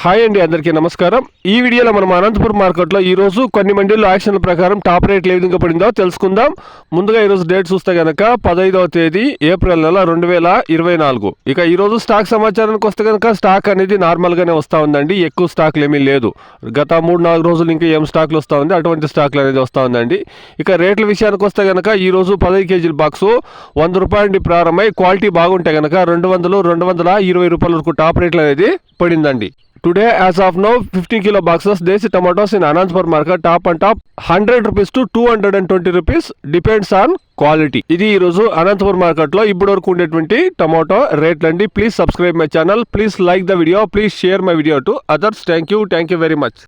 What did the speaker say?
Hi అండి అందరికీ నమస్కారం. ఈ వీడియోలో మనం అనంతపురం మార్కెట్లో ఈరోజు కొన్ని మండీలు యాక్షన్ ప్రకారం టాప్ రేట్లు ఏ విధంగా పడిందో తెలుసుకుందాం. ముందుగా ఈ రోజు డేట్ చూస్తే కనుక పదహైదవ తేదీ ఏప్రిల్ నెల రెండు వేల ఇరవై నాలుగు. ఇక ఈరోజు స్టాక్ సమాచారానికి వస్తే కనుక స్టాక్ అనేది నార్మల్గానే వస్తూ ఉందండి. ఎక్కువ స్టాక్లు ఏమీ లేదు. గత మూడు నాలుగు రోజులు ఇంకా ఏం స్టాక్లు వస్తూ ఉంది అటువంటి స్టాక్లు అనేది వస్తూ ఉందండి. ఇక రేట్ల విషయానికి వస్తే కనుక ఈరోజు పదహైదు కేజీల బాక్సు వంద రూపాయల నుండి ప్రారంభమై క్వాలిటీ బాగుంటే కనుక రెండు వందలు రెండు వందల ఇరవై రూపాయల వరకు టాప్ రేట్లు అనేది పడిందండి. Today as of now fifteen kilo boxes desi tomatoes in Anantapur market top and top hundred rupees to two hundred and twenty rupees depends on quality ఇది ఈ రోజు అనంతపురం మార్కెట్లో ఇప్పటి వరకు ఉండేటువంటి టమాటో రేట్లు అండి. Please subscribe my channel please like the video please share my video to others thank you thank you very much